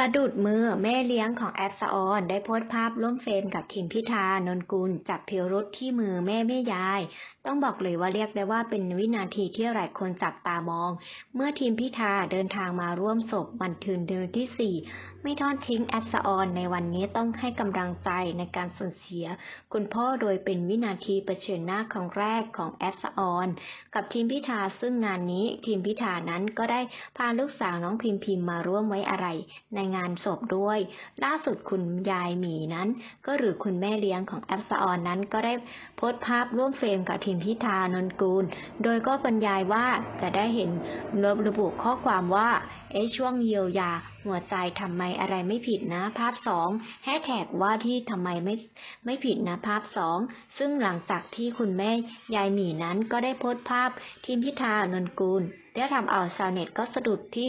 สะดุดมือแม่เลี้ยงของแอปสออน ได้โพสต์ภาพร่วมเฟรมกับทีมพิธานนกุลจับพิรุธที่มือแม่แม่ยาย ต้องบอกเลยว่าเรียกได้ว่าเป็นวินาทีที่หลายคนจับตามอง เมื่อทีมพิธาเดินทางมาร่วมศพวันทืนเดือนที่ 4 ไม่ทอดทิ้งแอปสออน ในวันนี้ต้องให้กำลังใจในการสูญเสีย คุณพ่อโดยเป็นวินาทีเผชิญหน้าครั้งแรกของแอปสออน กับทีมพิธาซึ่งงานนี้ทีมพิธานั้นก็ได้พาลูกสาวน้องพิมพิมมาร่วมไว้อะไรในงานศพด้วย ล่าสุดคุณยายหมีนั้น ก็หรือคุณแม่เลี้ยงของแอปสออนนั้นก็ได้โพสต์ภาพร่วมเฟรมกับทีมพิธานนกูล โดยก็บรรยายว่าจะได้เห็นระบุข้อความว่า เอช่วงเยียวยา หัวใจทำไมอะไรไม่ผิดนะภาพสองแฮชแท็กว่าที่ทำไมไม่ไม่ผิดนะภาพสองซึ่งหลังจากที่คุณแม่ยายหมีนั้นก็ได้โพสต์ภาพทีมพิธานนกูล ได้ทำเอาชาวเน็ตก็สะดุดที่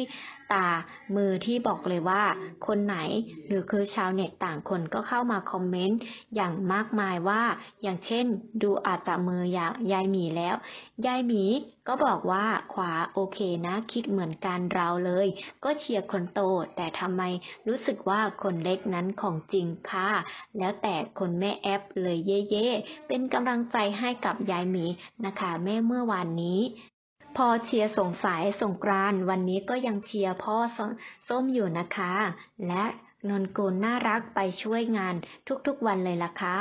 ตามือที่บอกเลยว่า คนไหนหรือคือชาวเน็ตต่างคนก็เข้ามาคอมเมนต์อย่างมากมายว่า อย่างเช่น ดูอาจจะมืออย่างยายหมีแล้ว ยายหมีก็บอกว่าขวาโอเคนะ คิดเหมือนกันเราเลย ก็เชียร์คนโตแต่ทำไมรู้สึกว่าคนเล็กนั้นของจริงค่ะ แล้วแต่คนแม่แอปเลยเย่ๆเป็นกำลังใจให้กับยายหมีนะคะ แม่เมื่อวานนี้พอเชียร์สงสายสงกรานวันนี้ก็ยังเชียร์พ่อสส้มอยู่นะคะ และนนกุลน่ารักไปช่วยงานทุกๆวันเลยล่ะค่ะ